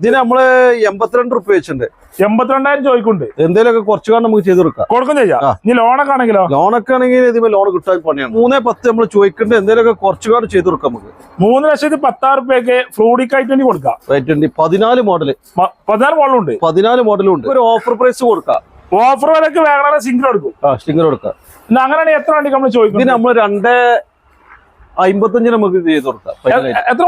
ഇതിന് നമ്മൾ എൺപത്തിരണ്ട് റുപ്യ വെച്ചിട്ടുണ്ട്. എൺപത്തിരണ്ടായിരം ചോദിക്കുന്നുണ്ട്. എന്തേലൊക്കെ കുറച്ചു കാണാൻ നമുക്ക് ചെയ്ത് കൊടുക്കാം. കൊടുക്കും ചെയ്യാം. ഇനി ലോണൊക്കെ ആണെങ്കിലോ? ലോണൊക്കെ ആണെങ്കിൽ ഇതിപ്പോ ലോൺ കിട്ടാൻ പണിയാണ്. മൂന്നേ പത്ത് നമ്മൾ ചോദിക്കേണ്ടത് എന്തേലൊക്കെ കുറച്ചു കാണാൻ ചെയ്ത് കൊടുക്കാം നമുക്ക്. മൂന്ന് ലക്ഷത്തി പത്താറ് റുപ്യക്ക് ഫ്രൂഡിക്ക് വേണ്ടി കൊടുക്കാം. റേറ്റ് പതിനാല് മോഡൽ പതിനാല് മോഡലും ഉണ്ട്. പതിനാല് മോഡലും ഉണ്ട്. ഒരു ഓഫർ പ്രൈസ് കൊടുക്കാം. ഓഫർ വിലക്ക് വേഗം സിംഗിൾ കൊടുക്കും ആ സിംഗിൾ കൊടുക്കാം അങ്ങനെയാണെങ്കിൽ എത്ര വണ്ടി നമ്മൾ ചോദിക്കും നമ്മൾ രണ്ട് അമ്പത്തഞ്ചിന് നമുക്ക് ചെയ്ത് കൊടുക്കാം. എത്ര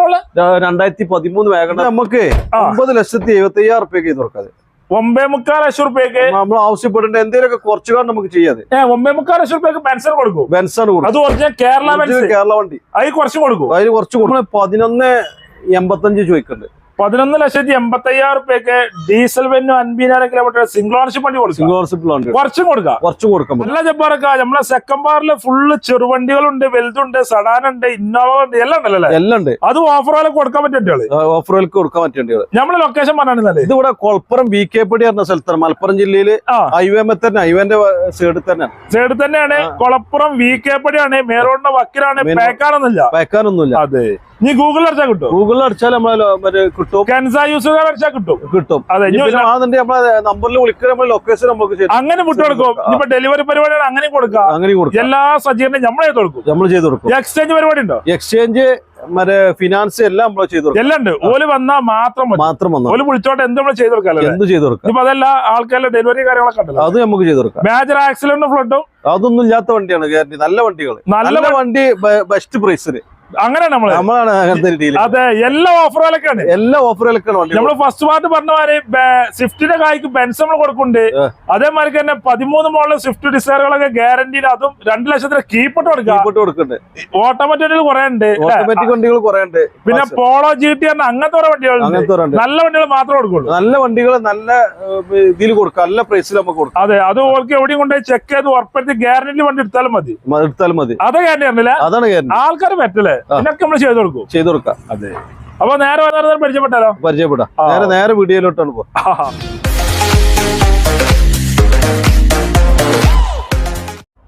രണ്ടായിരത്തി പതിമൂന്ന് വേഗം നമുക്ക്. ഒമ്പത് ലക്ഷത്തി എഴുപത്തി അയ്യായിരം റുപ്യക്ക് ചെയ്ത് കൊടുക്കാം ഒമ്പേ മുക്കാൽ ലക്ഷം റുപ്യക്ക് നമ്മൾ ആവശ്യപ്പെടേണ്ട എന്തെങ്കിലുമൊക്കെ കുറച്ചു കാണാൻ നമുക്ക് ചെയ്യാതെ ഒമ്പേ മുക്കാൽ ലക്ഷം റുപ്യക്ക് പെൻഷൻ കൊടുക്കും? പെൻഷൻ കൊടുക്കും. അത് ഒറിജിനൽ കേരള കേരള വണ്ടി. അതിൽ കുറച്ച് കൊടുക്കും? അതിൽ കുറച്ച് കൊടുക്കും. പതിനൊന്ന് എൺപത്തഞ്ച് ചോദിക്കുന്നുണ്ട് പതിനൊന്ന് ലക്ഷത്തി എൺപത്തി അയ്യായിരം റുപ്യക്ക് ഡീസൽ വെന്നു അൻപതിനായിരം കിലോമീറ്റർ സിംഗിൾ ഓണർഷിപ്പ് വണ്ടി കൊടുക്കും. സിംഗിൾ ഓണർഷിപ്പ് കുറച്ചും കൊടുക്കാം. കുറച്ചും കൊടുക്കാം പറ്റും. നല്ല ജബ്ബാറൊക്കെ നമ്മളെ സെക്കൻഡ് ബാറിൽ ഫുള്ള് ചെറുവണ്ടികളുണ്ട് വലുതുണ്ട് ഉണ്ട്, ഇന്നോവ ഉണ്ട് എല്ലാം ഉണ്ടല്ലേ എല്ലാം ഉണ്ട്. അത് വില കൊടുക്കാൻ പറ്റും ഓഫറുകൾക്ക് കൊടുക്കാൻ പറ്റേണ്ടത് നമ്മളെ ലൊക്കേഷൻ പറഞ്ഞാൽ ഇത് ഇവിടെ കൊളപ്പുറം ബി കെ പടി പറഞ്ഞ സ്ഥലത്താണ്. മലപ്പുറം ജില്ലയിൽ ഹൈവേ തന്നെ ഹൈവേന്റെ സൈഡിൽ തന്നെ സൈഡിൽ തന്നെയാണ്. കൊളപ്പുറം വി കെ പടിയാണ് മേറോഡിന്റെ വക്കിലാണ്. പേക്കാനൊന്നുമില്ല. പേക്കാനൊന്നുമില്ല. അതെ. നീ ഗൂഗിളിൽ അടിച്ചാൽ കിട്ടും ഗൂഗിളിൽ അടിച്ചാൽ നമ്മളെ കിട്ടും. കെൻസ യൂസർ അടിച്ചാൽ കിട്ടും. കിട്ടും. അതെ നമ്മളെ നമ്പറിൽ നമ്മളെ ലൊക്കേഷൻ നമുക്ക് അങ്ങനെ വിട്ടു കൊടുക്കും. ഇനിയിപ്പോ ഡെലിവറി പരിപാടിയാണ് അങ്ങനെ കൊടുക്കാം. അങ്ങനെ കൊടുക്കും. എല്ലാ സജ്ജീകരണം നമ്മൾ ചെയ്ത് കൊടുക്കും. നമ്മൾ ചെയ്ത് കൊടുക്കും. എക്സ്ചേഞ്ച് പരിപാടി ഉണ്ടോ? എക്സ്ചേഞ്ച് മറ്റേ ഫിനാൻസ് എല്ലാം നമ്മൾ ചെയ്ത് എല്ലാം ഉണ്ട്. ഓൽ വന്നാൽ മാത്രം മതി. മാത്രം വന്നു ഓൽ വിളിച്ചോട്ടെ എന്ത് നമ്മൾ ചെയ്ത് കൊടുക്കാം എന്ത് ചെയ്ത് കൊടുക്കാം. ഇപ്പൊ അതല്ല ആൾക്കാരുടെ ഡെലിവറി കാര്യങ്ങളൊക്കെ ഉണ്ടല്ലോ. അത് നമുക്ക് ചെയ്ത് കൊടുക്കാം. മേജർ ആക്സിഡന്റ് ഫ്ലഡും അതൊന്നും ഇല്ലാത്ത വണ്ടിയാണ് നല്ല വണ്ടികൾ നല്ല വണ്ടി ബെസ്റ്റ് പ്രൈസിന് അങ്ങനെയാണ് നമ്മൾ. നമ്മളാണ് അങ്ങനത്തെ രീതിയിൽ അതെ എല്ലാ ഓഫറുകളൊക്കെയാണ്. എല്ലാ ഓഫറുകളൊക്കെയാണ് നമ്മൾ ഫസ്റ്റ് പാർട്ട് പറഞ്ഞ മാതിരി സ്വിഫ്റ്റിന്റെ കായ്ക്ക് ബെൻസ് നമ്മൾ കൊടുക്കുന്നുണ്ട്. അതേമാതിരി തന്നെ പതിമൂന്ന് മോഡൽ സ്വിഫ്റ്റ് ഡിസയറുകളൊക്കെ ഗ്യാരണ്ടിയിൽ അതും രണ്ട് ലക്ഷത്തിന് കീപ്പിട്ട് കൊടുക്കാം. ഇങ്ങോട്ട് കൊടുക്കുന്നുണ്ട്. ഓട്ടോമാറ്റിക് കുറെ ഉണ്ട് ഓട്ടോമാറ്റിക് വണ്ടികൾ കുറെ ഉണ്ട് പിന്നെ പോളോ ജി ടി പറഞ്ഞ അങ്ങനത്തെ കുറെ നല്ല വണ്ടികൾ മാത്രമേ കൊടുക്കുള്ളൂ. നല്ല വണ്ടികൾ നല്ല ഇതിൽ കൊടുക്കാം. നല്ല പ്രൈസിൽ നമുക്ക് കൊടുക്കാം. അതെ അത് ഓർക്ക് എവിടെയും കൊണ്ടുപോയി ചെക്ക് ചെയ്ത് ഉറപ്പെടുത്തി ഗ്യാരണ്ടി വണ്ടി എടുത്താലും മതി. എടുത്താലും മതി. അത് ഗ്യാരണ്ടി ആണല്ലേ അതാണ് ആൾക്കാർ പറ്റില്ലേ ഇതിനൊക്കെ നമ്മൾ ചെയ്തു കൊടുക്കും. ചെയ്തു കൊടുക്കാം. അതെ. അപ്പൊ നേരെ പരിചയപ്പെട്ടാലോ? പരിചയപ്പെടാം. നേരെ നേരെ വീഡിയോയിലോട്ടാണ് പോ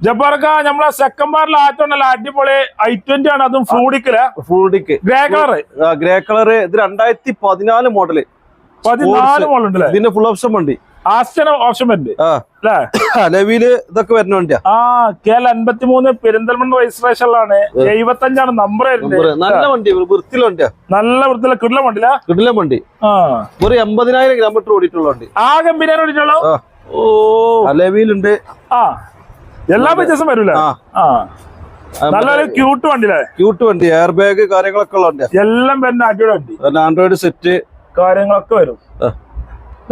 ജബ്ബാർക്ക നമ്മളെ സെക്കൻഡ് ബാറിൽ ആറ്റുണ്ടല്ലോ അടിപൊളി ഐ ട്വന്റി ആണ്. അതും fluidic fluidic grey colour grey colour ഇത് രണ്ടായിരത്തി പതിനാല് മോഡൽ പതിനാല് മോഡൽ ഉണ്ടല്ലേ? ഇതിന്റെ ഫുൾ ഓപ്ഷൻ വണ്ടി ആസ്റ്റന ഓപ്ഷൻ വരുന്നുണ്ട് അല്ലേ? ഇതൊക്കെ വരുന്ന വണ്ടിയാ. ആ കെ എൽ അൻപത്തി മൂന്ന് പെരിന്തൽമണ്ണ രജിസ്ട്രേഷനിലാണ് എഴുപത്തി അഞ്ചാണ് നമ്പർ നല്ല വണ്ടി വണ്ടിയാ. നല്ല വൃത്തിയിലെ കിടല വണ്ടില്ല കിടല വണ്ടി. ആ. ഒരു എൺപതിനായിരം കിലോമീറ്റർ ഓടിയിട്ടുള്ള വണ്ടി. ആ കമ്പനി ഓടിച്ചുള്ളൂ ആ. ഓ. ലവിയിലുണ്ട് ആ. എല്ലാ വ്യത്യാസം വരൂല? ആ. നല്ലൊരു ക്യൂട്ട് വണ്ടിയില്ലേ? ക്യൂട്ട് വണ്ടി എയർ ബാഗ് കാര്യങ്ങളൊക്കെ ഉള്ള വണ്ടിയാ. എല്ലാം വരുന്ന അടിപൊളി വണ്ടി. ആൻഡ്രോയിഡ് സെറ്റ് കാര്യങ്ങളൊക്കെ വരും.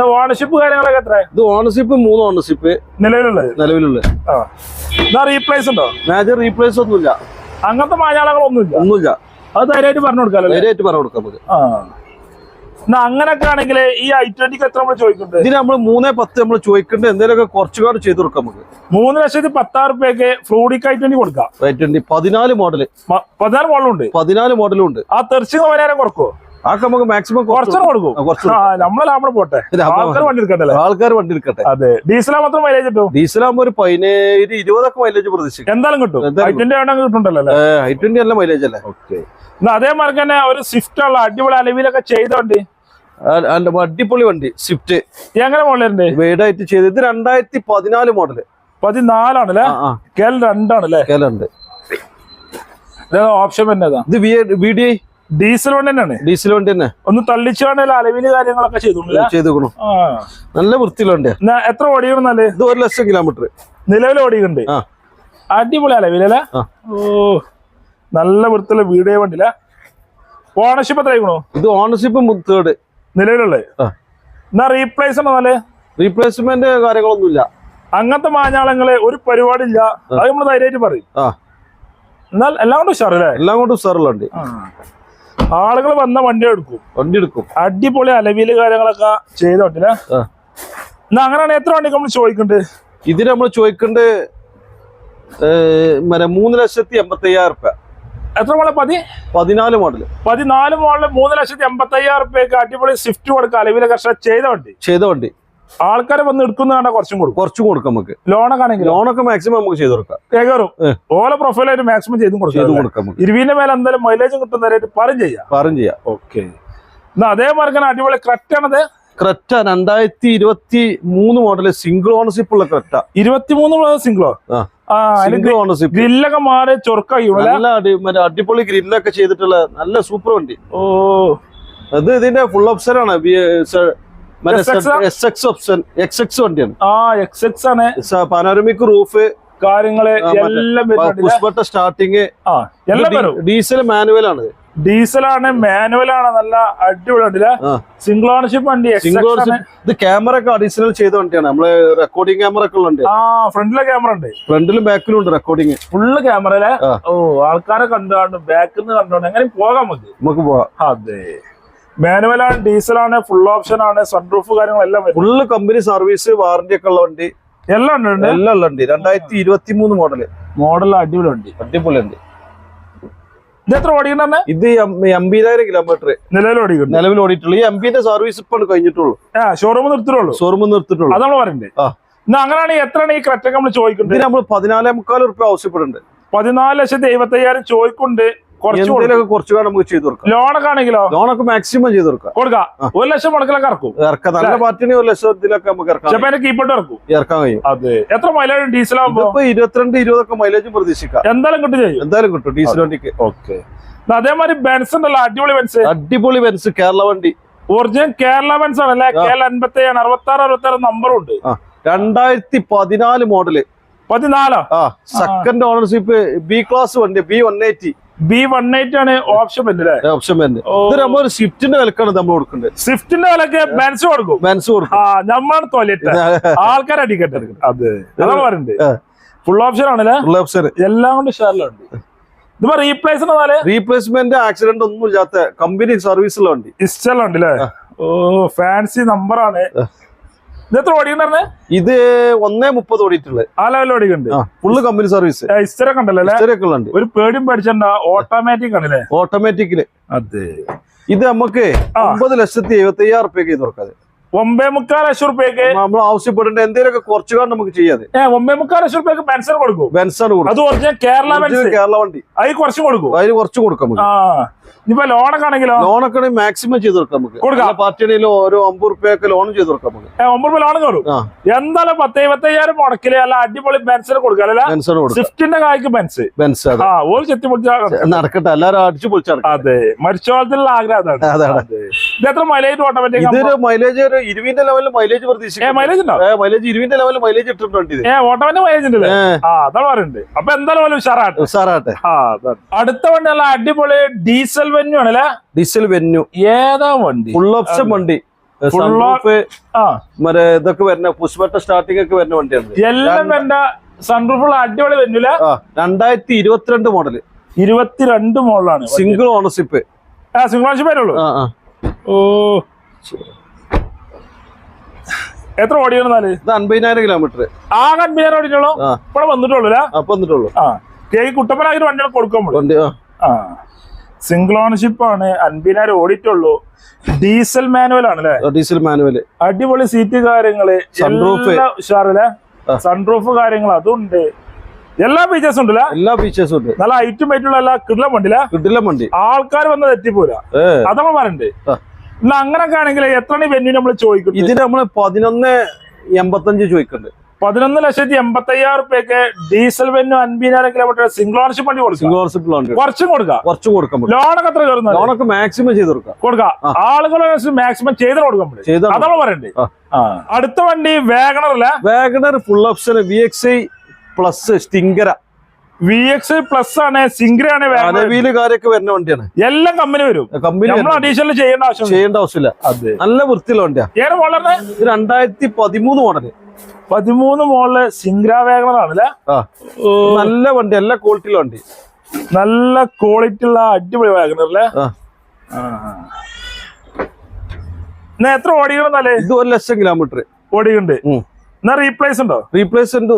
ഓണർഷിപ്പ് കാര്യങ്ങളൊക്കെ എത്ര ഇത് ഓണർഷിപ്പ് മൂന്ന് ഓണർഷിപ്പ് നിലവിലുള്ളത്. നിലവിലുള്ള ആ. റീപ്ലേസ് ഉണ്ടോ? മേജർ റീപ്ലേസ് ഒന്നുമില്ല. അങ്ങനത്തെ മാഞ്ഞാളങ്ങളൊന്നുമില്ല ഒന്നുമില്ല. അത് ധൈര്യമായിട്ട് പറഞ്ഞു കൊടുക്കാം ധൈര്യമായിട്ട് പറഞ്ഞു കൊടുക്കാം നമുക്ക്. ആ. എന്നാ അങ്ങനൊക്കെ ആണെങ്കിൽ ഈ ഐ ട്വന്റിക്ക് എത്ര നമ്മൾ ചോദിക്കുന്നുണ്ട്? ഇതിന് നമ്മൾ മൂന്നേ പത്ത് നമ്മൾ ചോദിക്കേണ്ടത് എന്തെങ്കിലുമൊക്കെ കുറച്ചുകൂടെ ചെയ്ത് കൊടുക്കാം നമുക്ക്. മൂന്ന് ലക്ഷത്തി പത്താറ് രൂപയ്ക്ക് ഫ്രൂഡിക്ക് ഐ ട്വന്റി കൊടുക്കാം. ഐ ട്വന്റി പതിനാല് മോഡൽ പതിനാല് മോഡലുണ്ട് പതിനാല് മോഡലും ഉണ്ട്. ആ തെർച്ചിങ് വരാനും കുറക്കോ നമുക്ക് മാക്സിമം കൊടുക്കും. നമ്മളെ ലാഭം പോട്ടെ. ആൾക്കാർ വണ്ടി ആൾക്കാർ വണ്ടി എടുക്കട്ടെ. അതെ. ഡീസലാ മാത്രം മൈലേജ് കിട്ടും? ഡീസലാകുമ്പോ ഒരു പതിനേഴ് ഇരുപതൊക്കെ മൈലേജ് പ്രതീക്ഷിക്കാം. എന്തായാലും കിട്ടും. എന്തായാലും ഐ ട്വന്റി വേണമെങ്കിൽ കിട്ടുണ്ടല്ലോ അല്ലേ? മൈലേജ് അല്ലേ? എന്നാ അതേമാതിരി തന്നെ ഒരു സ്വിഫ്റ്റ് ഉള്ള അടിപൊളി അലവിലൊക്കെ ചെയ്തോണ്ട് അടിപൊളി വണ്ടി സ്വിഫ്റ്റ് എങ്ങനെ വീടായിട്ട് ചെയ്ത് ഇത് രണ്ടായിരത്തി പതിനാല് മോഡൽ പതിനാലാണല്ലേ കെൽ രണ്ടാണല്ലേ? കേലുണ്ട് ഓപ്ഷൻ ഇത് വി ഡി ഐ ഡീസൽ വണ്ടി തന്നെയാണ്. ഡീസൽ വണ്ടി തന്നെ. ഒന്ന് തള്ളിച്ചാണെങ്കിൽ അലവിന് കാര്യങ്ങളൊക്കെ ചെയ്തു ചെയ്തേക്കണു. നല്ല വൃത്തിയിലുണ്ട് എത്ര ഓടിക്കണമെന്നാൽ ഇത് ഒരു ലക്ഷം കിലോമീറ്റർ. നിലവിൽ ഓടിയുണ്ട് അടിപൊളി അലവിലല്ലേ. ഓ നല്ല വൃത്തിയുള്ള വീഡിയോ വണ്ടില്ല ഓണർഷിപ്പ് എത്ര ആയിക്കണോ? ഇത് ഓണർഷിപ്പ് തേർഡ് നിലവിലുള്ളത്? എന്നാ റീപ്ലേസ്മെന്റ് റീപ്ലേസ്മെന്റ് കാര്യങ്ങളൊന്നുമില്ല. അങ്ങനത്തെ മാഞ്ഞാളങ്ങൾ ഒരു പരിപാടി ഇല്ല അത് നമ്മൾ ധൈര്യമായിട്ട് പറയും. എന്നാൽ എല്ലാം കൊണ്ടും ഉഷാറല്ലേ? എല്ലാം കൊണ്ടും ഉഷാറുള്ള ആളുകൾ വന്ന വണ്ടി എടുക്കും. വണ്ടി എടുക്കും. അടിപൊളി അലവിൽ കാര്യങ്ങളൊക്കെ ചെയ്തോട്ടില്ല? എന്നാ അങ്ങനെയാണ് എത്ര വണ്ടി നമ്മൾ ചോദിക്കണ്ട്? ഇതിന് നമ്മൾ ചോദിക്കണ്ട് മൂന്ന് ലക്ഷത്തി എൺപത്തി അയ്യായിരം റുപ്യ. എത്ര മോളെ പതി? പതിനാല് മോഡൽ. പതിനാല് മോഡൽ മൂന്ന് ലക്ഷത്തി എൺപത്തി അയ്യായിരം റുപ്യക്ക് അടിപൊളി സ്വിഫ്റ്റ് കൊടുക്കുക അലവിലെ കർഷകർ ചെയ്ത വണ്ടി. ചെയ്ത വണ്ടി. ആൾക്കാരെ വന്ന് എടുക്കുന്ന കണ്ടാ കുറച്ചും കൊടുക്കും. കുറച്ചും കൊടുക്കും നമുക്ക്. ലോണൊക്കെ ആണെങ്കിൽ ലോണൊക്കെ മാക്സിമം നമുക്ക് ചെയ്ത് കൊടുക്കാം. കയറും ഓരോ പ്രൊഫൈലായിട്ട് മാക്സിമം ചെയ്തും ചെയ്ത് കൊടുക്കും കൊടുക്കാം ഇരുവിന്റെ മേലെ എന്തായാലും മൈലേജും കിട്ടുന്നതായിട്ട് പറയും ചെയ്യാം. പറയും ചെയ്യാം. ഓക്കെ എന്നാ അതേ തന്നെ അടിപൊളി കറക്റ്റ് ആണത്. ക്രെറ്റ രണ്ടായിരത്തി ഇരുപത്തി മൂന്ന് മോഡൽ സിംഗിൾ ഓണർഷിപ്പ് ഉള്ള ക്രെറ്റ ഇരുപത്തിമൂന്ന് സിംഗിളോ സിംഗിൾ ഓണർഷിപ്പ് ഗ്രില്ലൊക്കെ മാറി ചൊറുക്കായി നല്ല അടി മറ്റേ അടിപൊളി ഗ്രില്ലൊക്കെ ചെയ്തിട്ടുള്ള നല്ല സൂപ്പർ വണ്ടി. ഓ. അത് ഇതിന്റെ ഫുൾ ഓപ്ഷൻ ആണ്. വണ്ടിയാണ്. ആ എക്സ് എക്സ് ആണ്. പാനോരമിക് റൂഫ് കാര്യങ്ങൾ എല്ലാം പുഷ്പട്ട സ്റ്റാർട്ടിങ് ഡീസൽ മാനുവൽ ആണ്. ഡീസലാണ് മാനുവൽ ആണ് നല്ല അടിപൊളി ഉണ്ടല്ലേ ആ. സിംഗിൾ ഓണർഷിപ്പ് വണ്ടി സിംഗിൾ ഇത് ക്യാമറ ഒക്കെ അഡീഷണൽ ചെയ്ത വണ്ടിയാണ്. നമ്മൾ റെക്കോർഡിംഗ് ക്യാമറ ഒക്കെ ഉള്ള ആ ഫ്രണ്ടിലെ ക്യാമറ ഉണ്ട്. ഫ്രണ്ടിലും ബാക്കിലും ഉണ്ട് റെക്കോർഡിംഗ് ഫുള്ള് ക്യാമറ അല്ലേ? ഓ ആൾക്കാരെ കണ്ടുകൊണ്ട് ബാക്കിൽ നിന്ന് കണ്ടുകൊണ്ട് എങ്ങനെ പോകാൻ നമുക്ക് നമുക്ക് പോവാം. അതെ. മാനുവൽ ആണ് ഡീസൽ ആണ് ഫുൾ ഓപ്ഷൻ ആണ് സൺറൂഫ് കാര്യങ്ങളെല്ലാം വരും. ഫുള്ള് കമ്പനി സർവീസ് വാറന്റി ഒക്കെ ഉള്ള വണ്ടി. എല്ലാം ഉണ്ട് എല്ലാം ഉള്ള വണ്ടി. രണ്ടായിരത്തി ഇരുപത്തി മൂന്ന് മോഡൽ മോഡൽ അടിപൊളി വണ്ടി. അടിപൊളി വണ്ടി ഇത് എത്ര ഓടിക്കണ്ടെ ഇത് എൺപതിനായിരം കിലോമീറ്റർ നിലവിൽ ഓടിക്കും നിലവിൽ ഓടിയിട്ടുള്ളൂ. ഈ എംപിന്റെ സർവീസ് ഇപ്പൊ കഴിഞ്ഞിട്ടുള്ളൂ. ആ ഷോറൂം നിർത്തിട്ടുള്ളൂ ഷോറൂം നിർത്തിട്ടുള്ളൂ അതാണ് പറയണ്ടേ ആ. അങ്ങനെയാണെങ്കിൽ എത്രയാണ് ഈ ക്രെറ്റൊക്കെ നമ്മൾ ചോദിക്കുന്നത്? നമ്മൾ പതിനാലേ മുക്കാൽ റുപ്യ ആവശ്യപ്പെടുന്നുണ്ട്. പതിനാല് ലക്ഷത്തി എഴുപത്തി അയ്യായിരം ചോദിക്കുന്നുണ്ട്. എന്തെങ്കിലുമൊക്കെ കുറച്ചുകൂടെ നമുക്ക് ചെയ്തു കൊടുക്കാം. ലോണൊക്കെ ആണെങ്കിലോ? ലോണൊക്കെ മാക്സിമം ചെയ്തു കൊടുക്കാം. കൊടുക്കാം. ഒരു ലക്ഷം മുടക്കിലൊക്കെ ഇറക്കും. ഇറക്കാം. നല്ല പാർട്ടിന് ഒരു ലക്ഷത്തിലൊക്കെ നമുക്ക് ഇറക്കാം. ജപ്പാന്റെ കീപ്പോട്ട് ഇറക്കും. ഇറക്കാൻ കഴിയും. അതെ. എത്ര മൈലേജ് ഡീസൽ ഇതിപ്പോ ഇരുപത്തിരണ്ട് ഇരുപതൊക്കെ മൈലേജ് പ്രതീക്ഷിക്കാം. എന്തായാലും കിട്ടും ചെയ്യും. എന്തായാലും കിട്ടും ഡീസൽ വണ്ടിക്ക്. ഓക്കെ. അതേമാതിരി ബെൻസ് ഉണ്ടല്ലോ അടിപൊളി ബെൻസ് അടിപൊളി ബെൻസ് കേരള വണ്ടി. ഒറിജിനൽ കേരള ബെൻസ് ആണല്ലേ. കേരള അൻപത്തി ഏഴ് അറുപത്തി ആറ് അറുപത്തി ആറ് നമ്പറും ഉണ്ട്. രണ്ടായിരത്തി പതിനാല് മോഡൽ പതിനാലോ? സെക്കൻഡ് ഓണർഷിപ്പ് ബി ക്ലാസ് വണ്ടി B one eighty B one eight ആണ് ഓപ്ഷൻ വരുന്നത് ഓപ്ഷൻ വരുന്നത്. നമ്മൾ സ്വിഫ്റ്റിന്റെ വിലക്കാണ് നമ്മൾ കൊടുക്കുന്നത്. സ്വിഫ്റ്റിന്റെ വിലക്ക് ബെൻസ് കൊടുക്കും. ബെൻസ് കൊടുക്കും. ആ നമ്മൾ തൊലിട്ട് ആൾക്കാർ അടിക്കട്ടെ അതെ. അതാണ് പറയുന്നത്. ഫുൾ ഓപ്ഷൻ ആണല്ലേ? ഫുൾ ഓപ്ഷൻ എല്ലാം കൊണ്ട് ഷെയറിലുണ്ട്. ഇതിപ്പോ റീപ്ലേസ് എന്നാൽ റീപ്ലേസ്മെന്റ് ആക്സിഡന്റ് ഒന്നും ഇല്ലാത്ത കമ്പനി സർവീസിലുണ്ട് ഇഷ്ടമുണ്ട് അല്ലേ ഓ ഫാൻസി നമ്പറാണ് ഇത് എത്ര ഓടിക്കണ്ടേ ഇത് ഒന്നേ മുപ്പത് ഓടിയിട്ടുള്ളത് ആ ലെവലിൽ ഓടിക്കുന്നുണ്ട് ഫുള്ള് കമ്പനി സർവീസ് ഇസ്റ്ററൊക്കെ ഉണ്ടല്ലോ ഒരു പേടിയും പഠിച്ചണ്ട ഓട്ടോമാറ്റിക് ആണല്ലേ ഓട്ടോമാറ്റിക്കിൽ അതെ. ഇത് നമുക്ക്. ഒമ്പത് ലക്ഷത്തി എഴുപത്തി അയ്യായിരം റുപ്യക്ക് തുറക്കാതെ ഒമ്പേ മുക്കാൽ ലക്ഷം റുപ്യക്ക് നമ്മൾ ആവശ്യപ്പെടേണ്ട എന്തെങ്കിലുമൊക്കെ കുറച്ചുകാണ്ട് നമുക്ക് ചെയ്യാതെ ഒമ്പേ മുക്കാൽ ലക്ഷം റുപ്യക്ക് പെൻഷൻ കൊടുക്കും. പെൻഷൻ കൊടുക്കും. അത് പറഞ്ഞ കേരള പെൻഷൻ. കേരള വണ്ടി. അതിൽ കുറച്ച് കൊടുക്കും. അതിൽ കുറച്ച് കൊടുക്കാം ഇനിയിപ്പോ ലോണൊക്കെ ആണെങ്കിലോ? ലോണൊക്കെ മാക്സിമം ചെയ്ത് കൊടുക്കാം നമുക്ക്. കൊടുക്കാം. പാർട്ടിയാണെങ്കിലും ഓരോ അമ്പത് റുപ്യൊക്കെ ലോൺ ചെയ്ത് കൊടുക്കാം നമുക്ക്. ഒമ്പത് റുപ്യ ലോൺ കയറും ആ. എന്തായാലും പത്ത് ഇരുപത്തയ്യായിരം മുടക്കിൽ അല്ല അടിപൊളി പെൻഷൻ കൊടുക്കാം. അല്ല ബെൻസാണ് കൊടുക്കാം. സ്വിഫ്റ്റിന്റെ കായ്ക്ക് പെൻസ് ആ ഓൾ ചെത്തി നടക്കട്ടെ. എല്ലാരും അടിച്ചു പൊളിച്ചു നടക്കട്ടെ. അതെ. മരിച്ചോളത്തിലുള്ള ആഗ്രഹം അതാണ്. ഇത് എത്ര മൈലേജ് ഓട്ടോമാറ്റിക് ഇതൊരു മൈലേജ് ഒരു ഇരുവിന്റെ ലെവലിൽ മൈലേജ് പ്രതീക്ഷിക്കാം മൈലേജ് ഉണ്ടോ? മൈലേജ് ഇരുവിന്റെ ലെവലിൽ മൈലേജ് ഇട്ടിട്ടുണ്ട് ഓട്ടോമാറ്റിക് മൈലേജ് ഉണ്ടല്ലേ? ആ അതാണ് പറയുന്നത് അപ്പൊ എന്തായാലും ഉഷാറാട്ടെ ഉഷാറാട്ടെ അടുത്ത വണ്ടി നല്ല അടിപൊളി ഡീസൽ വെന്യു ആണല്ലേ? ഡീസൽ വെന്യു ഏതാ വണ്ടി? ഫുൾ ഓപ്ഷൻ വണ്ടി. സൺറൂഫ് മറ്റേ ഇതൊക്കെ വരുന്ന പുഷ്പട്ട സ്റ്റാർട്ടിംഗ് ഒക്കെ വരുന്ന വണ്ടിയാണ് എല്ലാം എന്റെ സൺറൂഫുള്ള അടിപൊളി വെന്യൂല രണ്ടായിരത്തി ഇരുപത്തിരണ്ട് മോഡൽ ഇരുപത്തിരണ്ട് മോഡലാണ് സിംഗിൾ ഓണർഷിപ്പ് ആ സിംഗിൾ ഓണർഷിപ്പ് വരുള്ളൂ. ഓ. എത്ര ഓടിയിരുന്നാൽ? ഇത് അൻപതിനായിരം കിലോമീറ്റർ ആകെ അൻപതിനായിരം ഓടിയുള്ളൂ ഇവിടെ വന്നിട്ടുള്ളൂ അല്ലേ? അപ്പൊ വന്നിട്ടുള്ളൂ. ആ. കേക്ക് കുട്ടപ്പനായിട്ട് വണ്ടികൾ കൊടുക്കുമ്പോൾ. സിംഗിൾ ഓണർഷിപ്പ് ആണ്. അൻപതിനായിരം ഓടിയിട്ടുള്ളൂ. ഡീസൽ മാനുവൽ ആണ് അല്ലേ ഡീസൽ മാനുവൽ അടിപൊളി സീറ്റ് കാര്യങ്ങൾ. സൺറൂഫ് ഉഷാറല്ലേ. സൺറൂഫ് കാര്യങ്ങൾ അതുണ്ട്. എല്ലാ ഫീച്ചേഴ്സും ഉണ്ടല്ലേ? എല്ലാ ഫീച്ചേഴ്സും ഉണ്ട്. നല്ല ഐറ്റം ആയിട്ടുള്ള എല്ലാ കിടലം വണ്ടിയില്ല? കിട്ടില്ല വണ്ടി. ആൾക്കാർ വന്ന് തെറ്റിപ്പോല ഏ. അതമ്മ പറയണ്ടേ. എന്നാ അങ്ങനൊക്കെ ആണെങ്കിൽ എത്ര വെന്യൂ നമ്മൾ ചോദിക്കും ഇതിന് നമ്മൾ പതിനൊന്ന് എൺപത്തഞ്ച് ചോദിക്കുന്നുണ്ട്. പതിനൊന്ന് ലക്ഷത്തി എൺപത്തി അയ്യായിരം റുപ്യക്ക് ഡീസൽ വെന്യൂ അൻപതിനായിരം കിലോമീറ്റർ സിംഗിൾ ഓണർഷിപ്പ് വണ്ടി കൊടുക്കും. സിംഗിൾ ഓണർഷിപ്പ് ലോൺ കുറച്ചും കൊടുക്കാം. കുറച്ചും കൊടുക്കാം. ലോണൊക്കെ എത്ര കയറുന്നത്? ലോണൊക്കെ മാക്സിമം ചെയ്ത് കൊടുക്കാം. കൊടുക്കാം. ആളുകളെ ആളുകൾ മാക്സിമം ചെയ്ത് കൊടുക്കാൻ അതാണ് പറയണ്ടേ. അടുത്ത വണ്ടി വേഗണർ അല്ല wagon R full option V X I plus സ്റ്റിങ്കര V X plus ആണ് സിംഗ്ര ആണ് കാര്യമൊക്കെ വരുന്ന വണ്ടിയാണ്. എല്ലാം കമ്പനി വരും. കമ്പനി നമ്മൾ അഡീഷണൽ ചെയ്യേണ്ട ആവശ്യം ചെയ്യേണ്ട ആവശ്യമില്ല. അതെ. നല്ല വൃത്തിയുള്ള വണ്ടിയാണ് ഏറെ ഇത് രണ്ടായിരത്തി പതിമൂന്ന് മോഡൽ പതിമൂന്ന് മോളിൽ സിംഗ്ര വേഗണർ ആണല്ലേ നല്ല വണ്ടി എല്ലാ ക്വാളിറ്റിയുള്ള വണ്ടി. നല്ല ക്വാളിറ്റി ഉള്ള അടിപൊളി വാഗണർ അല്ലേ? എത്ര ഓടിക്കണമെന്നല്ലേ ഇത് ഒരു ലക്ഷം കിലോമീറ്റർ ഓടിക്കുന്നുണ്ട് എന്നാ റീപ്ലേസ് ഉണ്ടോ? റീപ്ലേസ്മെന്റ്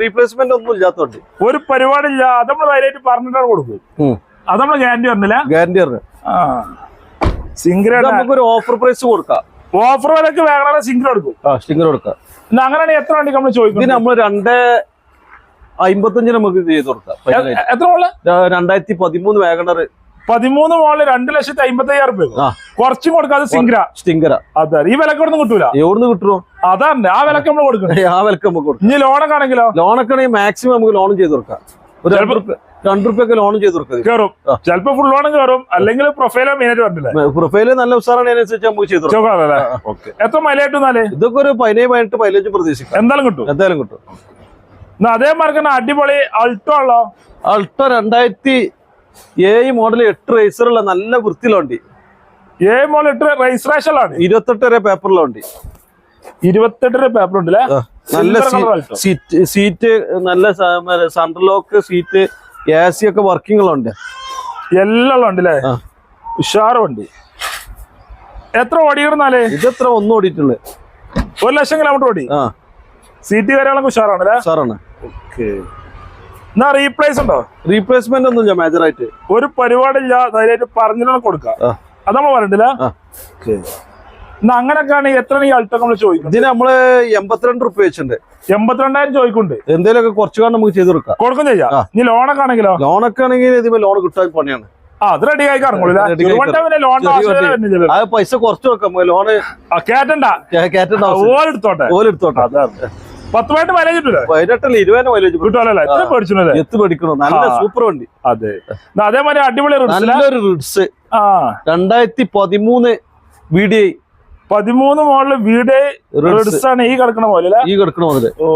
റീപ്ലേസ്മെന്റ് ഒന്നും ഇല്ലാത്തോണ്ട്. ഒരു പരിപാടി ഇല്ല. അത് നമ്മൾ ധൈര്യമായിട്ട് പറഞ്ഞിട്ടാണ് കൊടുക്കും അത് നമ്മൾ ഗ്യാരണ്ടി പറഞ്ഞില്ല ഗ്യാരണ്ടി ആ. നമുക്ക് ഒരു ഓഫർ പ്രൈസ് കൊടുക്കാം. ഓഫർ വിലക്ക് വേണമെങ്കിൽ സിംഗർ കൊടുക്കും. ആ സ്റ്റിങ്കർ കൊടുക്കാം. എന്നാ അങ്ങനെയാണെങ്കിൽ എത്ര വണ്ടി നമ്മൾ ചോദിക്കും നമ്മൾ രണ്ട് അമ്പത്തഞ്ചിന് നമുക്ക് ചെയ്ത് കൊടുക്കാം. എത്ര രണ്ടായിരത്തി പതിമൂന്ന് വാഗണർ പതിമൂന്ന് മോളിൽ രണ്ട് ലക്ഷത്തി അമ്പത്തി അയ്യായിരം രൂപ കുറച്ചും കൊടുക്കാതെ സിംഗ്ര. സ്റ്റിങ്കര അതെ ഈ വിലക്ക് ഒന്നും കിട്ടൂല? എവിടുന്ന് കിട്ടുമോ അതാണ് ആ വിലക്ക് നമ്മൾ കൊടുക്കണം. ആ വിലക്ക് നമുക്ക് കൊടുക്കും. ഇനി ലോണൊക്കെ ആണെങ്കിലോ? ലോണൊക്കെ ആണെങ്കിൽ മാക്സിമം നമുക്ക് ലോൺ ചെയ്ത് കൊടുക്കാം. ഒരു രണ്ട് റുപ്യ രണ്ട് റുപ്യൊക്കെ ലോൺ ചെയ്ത് കൊടുക്കാം കയറും. ചിലപ്പോ ഫുൾ ലോണും കയറും അല്ലെങ്കിൽ പ്രൊഫൈലോ മെയിനായിട്ട് പറഞ്ഞില്ല പ്രൊഫൈൽ നല്ല ഉസാറാണ് അതിനനുസരിച്ച് നമുക്ക് ചെയ്ത് കൊടുക്കാം. എത്ര മൈലായിട്ട് നാല് ഇതൊക്കെ ഒരു പതിനേഴ് പതിനെട്ട് പതിനഞ്ച് പ്രതീക്ഷിക്കും. എന്തായാലും കിട്ടും. എന്തായാലും കിട്ടും. എന്നാ അതേ മാർക്ക് അടിപൊളി അൾട്ടോ ഉള്ളോ? അൾട്ടോ രണ്ടായിരത്തി ഏഴ് മോഡൽ എട്ട് റേസറുള്ള നല്ല വൃത്തിയുള്ള വണ്ടി. ഏ മോഡൽ എട്ട് ആണ് ഇരുപത്തെട്ട് വരെ ഉണ്ട് വണ്ടി. വരെ പേപ്പർ ഉണ്ടല്ലേ നല്ല. സീറ്റ് സീറ്റ് നല്ല സൺഡർലോക്ക് സീറ്റ് എ സി ഒക്കെ വണ്ടി എല്ലാം ഉണ്ടല്ലേ അല്ലേ ഉഷാറ് വണ്ടി. എത്ര ഓടിയിരുന്നാലേ? ഇതെത്ര ഒന്നും ഓടിയിട്ടുള്ളു ഒരു ലക്ഷം കിലോമീറ്റർ ഓടി. ആ. സീറ്റ് കാര്യങ്ങളൊക്കെ ഉഷാറാണല്ലേ സാറാണ് എന്നാ റീപ്ലേസ് ഉണ്ടോ? റീപ്ലേസ്മെന്റ് ഒന്നുമില്ല മേജർ ആയിട്ട്. ഒരു പരിപാടില്ല ധൈര്യമായിട്ട് പറഞ്ഞിട്ടാണ് കൊടുക്കുക. അത് നമ്മൾ പറഞ്ഞിട്ടില്ല ആ. എന്നാ അങ്ങനൊക്കെ ആണെങ്കിൽ എത്ര ഈ അൾട്ടോ നമ്മൾ ചോദിക്കും ഇതിന് നമ്മൾ എൺപത്തിരണ്ട് റുപ്യ വെച്ചിട്ടുണ്ട്. എൺപത്തിരണ്ടായിരം ചോദിക്കുന്നുണ്ട്. എന്തേലൊക്കെ കുറച്ച് കാണാൻ നമുക്ക് ചെയ്ത് കൊടുക്കാം. കൊടുക്കും ചെയ്യാം. ഇനി ലോണൊക്കെ ആണെങ്കിലോ? ലോണൊക്കെ ആണെങ്കിൽ ഇതിപ്പോ ലോൺ കിട്ടാൻ പണിയാണ്. ആ അത് റെഡി ആയി കറങ്ങൂല പൈസ കുറച്ച് വെക്കാം ലോണ് ഓൾ എടുത്തോട്ടെ ഓലെടുത്തോട്ടെ. അതാണ്. പത്ത് പോയിട്ട് മൈലേജ് കിട്ടൂലേ? പതിനെട്ടല്ല ഇരുപതിന് മൈലേജ് കിട്ടുമല്ലോ എത്ര പേടിച്ചല്ലേ എത്ത് പഠിക്കണം. നല്ല സൂപ്പർ വണ്ടി. അതെ. അതേമാതിരി അടിപൊളി നല്ലൊരു റിഡ്സ് ആ. രണ്ടായിരത്തി പതിമൂന്ന് വി ഡി ഐ പതിമൂന്ന് മോളിൽ വീട് റിഡ്സ് ആണ് ഈ കിടക്കണ പോലെ ഈ കിടക്കണ പോലെ ഓ.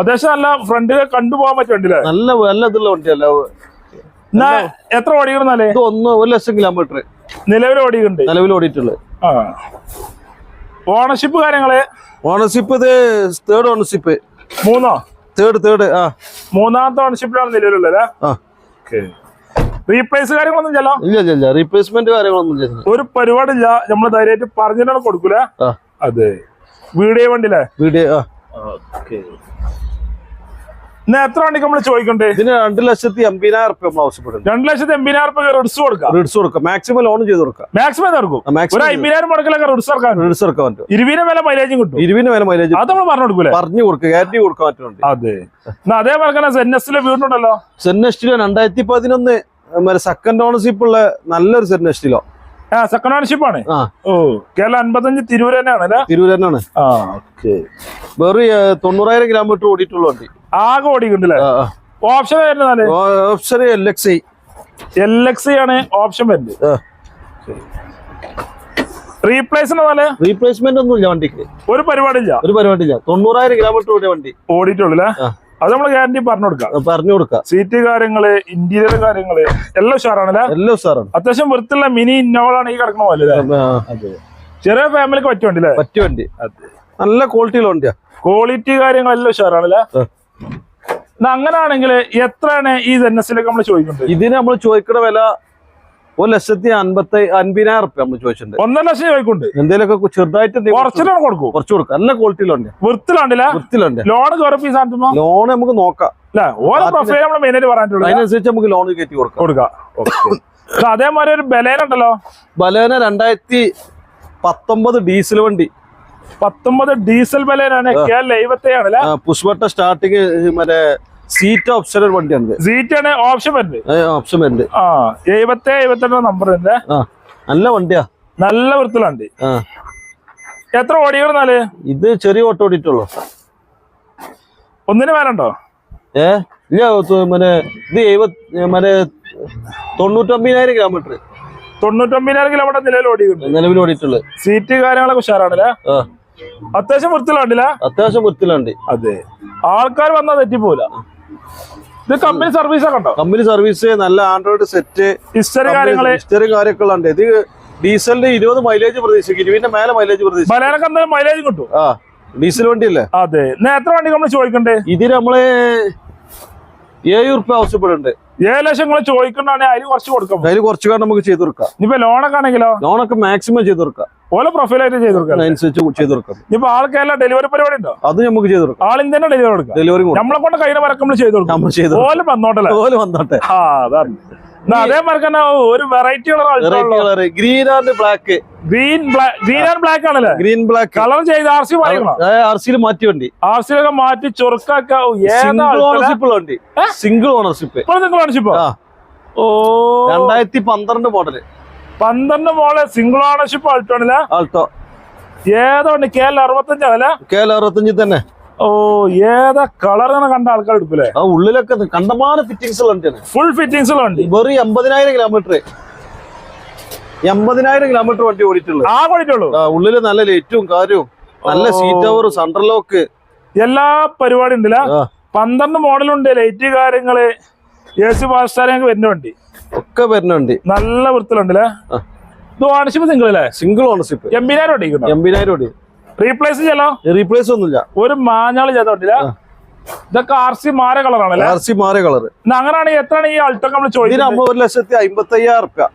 അത്യാവശ്യം നല്ല ഫ്രണ്ടിൽ കണ്ടുപോകാൻ പറ്റുണ്ടല്ലേ നല്ല നല്ല ഇതുള്ള വണ്ടിയല്ല. എത്ര ഓടിക്കണമെന്നാലേ ഇത് ഒന്ന് ഒരു ലക്ഷം കിലോമീറ്റർ നിലവിൽ ഓടിക്കുന്നുണ്ട് നിലവിൽ ഓടിയിട്ടുള്ളത്. ആ. ഓണർഷിപ്പ് കാര്യങ്ങൾ? ഓണർഷിപ്പ് ഇത് തേർഡ് ഓണർഷിപ്പ് മൂന്നോ? തേർഡ് തേർഡ് ആ. മൂന്നാമത്തെ ഓണർഷിപ്പിലാണ് നിലവിലുള്ളത് റീപ്ലേസ് കാര്യങ്ങളൊന്നും ചെല്ലോ ഇല്ല ഇല്ല ഇല്ല. റീപ്ലേസ്മെന്റ് കാര്യങ്ങളൊന്നും ഇല്ല ഒരു പരിപാടില്ല നമ്മൾ ധൈര്യമായിട്ട് പറഞ്ഞിട്ടാണ് കൊടുക്കൂല? അതെ. വീഡിയോ വണ്ടിയിലെ? വീഡിയോ ആ. എന്നാ എത്ര വണ്ടിക്ക് നമ്മൾ ചോദിക്കണ്ടേ? ഇതിന് രണ്ട് ലക്ഷത്തി എൺപതിനായിരം റുപ്യ നമ്മൾ ആവശ്യപ്പെടും. രണ്ട് ലക്ഷത്തി എൺപതിനായിരം രൂപ റിഡ്സ് കൊടുക്കാം. റിഡ്സ് കൊടുക്കാം. മാക്സിമം ലോൺ ചെയ്ത് കൊടുക്കാം. മാക്സിമം തീർക്കും ഒരു അമ്പതിനായിരം മുടക്കിലൊക്കെ റിഡ്സ് ഇറക്കാൻ റിഡ്സ് എടുക്കാൻ പറ്റും. ഇരുപതിനെ വില മൈലേജും കിട്ടും. ഇരുപതിന് വില മൈലേജ് അത് നമ്മൾ പറഞ്ഞു കൊടുക്കൂലേ? പറഞ്ഞു കൊടുക്കുക. ഗ്യാരണ്ടി കൊടുക്കാൻ പറ്റുന്നുണ്ട്. അതെ. എന്നാ അതേപോലെ തന്നെ സെന്നസ്റ്റിലെ വീടുണ്ടല്ലോ സെന്നസ്റ്റിലെ രണ്ടായിരത്തി പതിനൊന്ന് സെക്കൻഡ് ഓണർഷിപ്പ് ഉള്ള നല്ലൊരു സെന്നസ്റ്റിലോ ആ സെക്കൻഡ് ഓണർഷിപ്പ് ആണ്? ഓ കേരള അൻപത്തഞ്ച് തിരൂർ തന്നെയാണ് അല്ലേ? തന്നെയാണ്. ആ ഓക്കെ വെറും തൊണ്ണൂറായിരം കിലോമീറ്റർ ഓടിയിട്ടുള്ള വണ്ടി. ആകെ ഓടിക്കണ്ടല്ലേ ഓപ്ഷൻ വരുന്നതാണ് option L X L X ആണ് ഓപ്ഷൻ വരുന്നത്. റീപ്ലേസ് പോലെ റീപ്ലേസ്മെന്റ് ഒന്നും ഇല്ല വണ്ടിക്ക്. ഒരു പരിപാടിയില്ല ഒരു പരിപാടിയില്ല തൊണ്ണൂറായിരം കിലോമീറ്റർ ഓടിയ വണ്ടി. ഓടിയിട്ടുള്ളൂ അത് നമ്മൾ ഗ്യാരണ്ടി പറഞ്ഞു കൊടുക്കാം. പറഞ്ഞു കൊടുക്കാം. സീറ്റ് കാര്യങ്ങൾ ഇന്റീരിയർ കാര്യങ്ങൾ എല്ലാം ഉഷാറാണല്ലേ എല്ലാം ഉഷാറാണ്. അത്യാവശ്യം വൃത്തിയുള്ള മിനി ഇന്നോവളാണ് ഈ കിടക്കണ പോലെ ചെറിയ ഫാമിലിക്ക് പറ്റുവണ്ടി അല്ലേ പറ്റുവണ്ടി നല്ല ക്വാളിറ്റിയുള്ള വണ്ടിയാ. ക്വാളിറ്റി കാര്യങ്ങളെല്ലാം ഉഷാറാണല്ലേ അങ്ങനെയാണെങ്കിൽ എത്രയാണ് ഈ എൻ എസിലേക്ക് നമ്മൾ ചോദിക്കുന്നത്? ഇതിന് നമ്മൾ ചോദിക്കുന്ന വില ഒരു ലക്ഷത്തി അൻപത്തി അൻപതിനായിരം റുപ്യ നമ്മൾ ചോദിച്ചിട്ടുണ്ട്. ഒന്നര ലക്ഷം ചോദിക്കുന്നുണ്ട്. എന്തെങ്കിലുമൊക്കെ ചെറുതായിട്ട് കുറച്ചിലാണ് കൊടുക്കും. കുറച്ച് കൊടുക്കും. നല്ല ക്വാളിറ്റിയിലുണ്ട് വൃത്തിലുണ്ടല്ല? വൃത്തിലുണ്ട്. ലോൺ കയറി ലോൺ നമുക്ക് നോക്കാം. അതിനനുസരിച്ച് നമുക്ക് ലോൺ കയറ്റി കൊടുക്കാം. കൊടുക്കാം. അതേമാതിരി ഒരു ബലേന ഉണ്ടല്ലോ. ബലേന രണ്ടായിരത്തി പത്തൊമ്പത് ഡീസൽ വണ്ടി. പത്തൊമ്പത് ഡീസൽ ബലേനാണ് കെ എൽ പുഷ്പട്ട സ്റ്റാർട്ടിങ് മറ്റേ സീറ്റ് ഓപ്ഷൻ വണ്ടിയാണ് സീറ്റ് ആണ് ഓപ്ഷൻ വരുന്നത്. ഓപ്ഷൻ വരുന്നത്. ആ എഴുപത്തി എഴുപത്തെട്ട് നമ്പർ ഉണ്ട്. നല്ല വണ്ടിയാ. നല്ല വൃത്തിലുണ്ട് എത്ര ഓടിക്കണമെന്നാൽ ഇത് ചെറിയ ഓട്ടം ഓടിയിട്ടുള്ളൂ. ഒന്നിന് മേലുണ്ടോ? ഏ? ഇല്ല മറ്റേ ഇത് എഴുപത് മറ്റേ തൊണ്ണൂറ്റൊമ്പതിനായിരം കിലോമീറ്റർ തൊണ്ണൂറ്റൊമ്പതിനായിരം കിലോമീറ്റർ നിലവിൽ ഓടിയിട്ടുണ്ട്. നിലവിൽ ഓടിയിട്ടുള്ളത്. സീറ്റ് കാര്യങ്ങളൊക്കെ ഉഷാറാണല്ലേ? അത്യാവശ്യം വൃത്തിയിലാണ്ടില്ല? അത്യാവശ്യം വൃത്തിയിലുണ്ട്. അതെ. ആൾക്കാർ വന്നാൽ തെറ്റിപ്പോല ഇത് കമ്പനി സർവീസ് ഒക്കെ ഉണ്ടോ? കമ്പനി സർവീസ് നല്ല ആൻഡ്രോയിഡ് സെറ്റ് ഹിസ്റ്ററി കാര്യങ്ങൾ ഹിസ്റ്ററി കാര്യമൊക്കെ ഉണ്ട്. ഇത് ഡീസലിന്റെ ഇരുപത് മൈലേജ് പ്രതീക്ഷിക്കും ഇരുപതിന്റെ മേലെ മൈലേജ് പ്രതീക്ഷിക്കും എന്തായാലും മൈലേജ് കിട്ടും. ആ ഡീസൽ വണ്ടിയല്ലേ? അതെ. എത്ര വണ്ടി നമ്മൾ ചോദിക്കണ്ടേ? ഇതിന് നമ്മൾ ഏഴ് ഉറുപ്പ്യ ആവശ്യപ്പെടുന്നുണ്ട്. ഏഴ് ലക്ഷം നിങ്ങൾ ചോദിക്കണ്ടാണെങ്കിൽ അതിൽ കുറച്ച് കൊടുക്കാം. അതിൽ കുറച്ച് കാരണം നമുക്ക് ചെയ്തു കൊടുക്കാം. ഇനിയിപ്പോ ലോണൊക്കെ ആണെങ്കിലോ? ലോണൊക്കെ മാക്സിമം ചെയ്തു കൊടുക്കാം. ഓല പ്രൊഫൈലായിട്ട് ചെയ്തു കൊടുക്കാം. അതിനനുസരിച്ച് ചെയ്തു കൊടുക്കാം. ഇപ്പൊ ആൾക്കെല്ലാം ഡെലിവറി പരിപാടി ഉണ്ടോ? അത് നമുക്ക് ചെയ്തു കൊടുക്കാം. ആൾ തന്നെ ഡെലിവറി കൊടുക്കാം. ഡെലിവറി നമ്മളെ കൊണ്ട് കഴിയുന്ന വരക്കുമ്പോൾ നമ്മൾ കൊടുക്കാം കൊടുക്കും. നമ്മൾ ചെയ്തു ഓല വന്നോട്ടല്ലേ? അതുപോലെ വന്നോട്ടെ. ആ അതാണ്. അതേ മറക്കന്നെ ഒരു variety colour green and black green green and black ആണല്ലേ? ഗ്രീൻ ബ്ലാക്ക് കളർ ചെയ്ത് ആർ സി ആർ സിയിൽ മാറ്റി വണ്ടി. ആർ സി ഒക്കെ മാറ്റി സിംഗിൾ ഓണർഷിപ്പ് വണ്ടി. സിംഗിൾ ഓണർഷിപ്പ് ഇപ്പോൾ നിങ്ങൾ ഓ? രണ്ടായിരത്തി പന്ത്രണ്ട് മോഡൽ. പന്ത്രണ്ട് മോഡൽ സിംഗിൾ ഓണർഷിപ്പ് ആൾട്ടോണില്ല ആൾട്ടോ ഏതോ കെ എൽ അറുപത്തഞ്ചാണല്ലേ കെ എൽ അറുപത്തഞ്ചിൽ തന്നെ. ഓ ഏതാ കളർ ഇങ്ങനെ കണ്ട ആൾക്കാർ എടുക്കൂലേ? ഉള്ളിലൊക്കെ കണ്ടമാന വണ്ടിയാണ്. ഫുൾ ഫിറ്റിങ്സിലുണ്ട് വെറും എൺപതിനായിരം കിലോമീറ്റർ എൺപതിനായിരം കിലോമീറ്റർ വണ്ടി ഓടിയിട്ടുള്ളൂ ആ കൂടിയിട്ടുള്ളൂ ആ, ഉള്ളിൽ നല്ല ലൈറ്റും കാര്യവും നല്ല സീറ്റ് സീറ്റ് ഓവർ സെൻട്രലോക്ക് എല്ലാ പരിപാടി ഉണ്ടല്ല? പന്ത്രണ്ട് മോഡലുണ്ട് ലൈറ്റ് കാര്യങ്ങൾ എ സി പാസ്റ്റാരൊക്കെ വരുന്ന വണ്ടി. ഒക്കെ വരുന്ന വണ്ടി. നല്ല വൃത്തിലുണ്ടല്ലേ. ഇത് ഓണർഷിപ്പ് സിംഗിൾ അല്ലേ? സിംഗിൾ ഓണർഷിപ്പ് എംബിനായിരം ഓടിക്കുന്നു. എൺപതിനായിരം ഓടി. റീപ്ലേസ് ചെയ്യലോ? റീപ്ലേസ് ഒന്നുമില്ല. ഒരു മാഞ്ഞാൾ ചെയ്തോണ്ടില്ല ഇതൊക്കെ ആർ സി മാര കളറാണല്ലേ? ആർ സി മാറിയ കളർ അങ്ങനെയാണെങ്കിൽ എത്രയാണ് ഈ അൾട്ടോ നമ്മൾ ചോദിക്കുന്നത്? ഒരു ലക്ഷത്തി അമ്പത്തി അയ്യായിരം റുപ്യ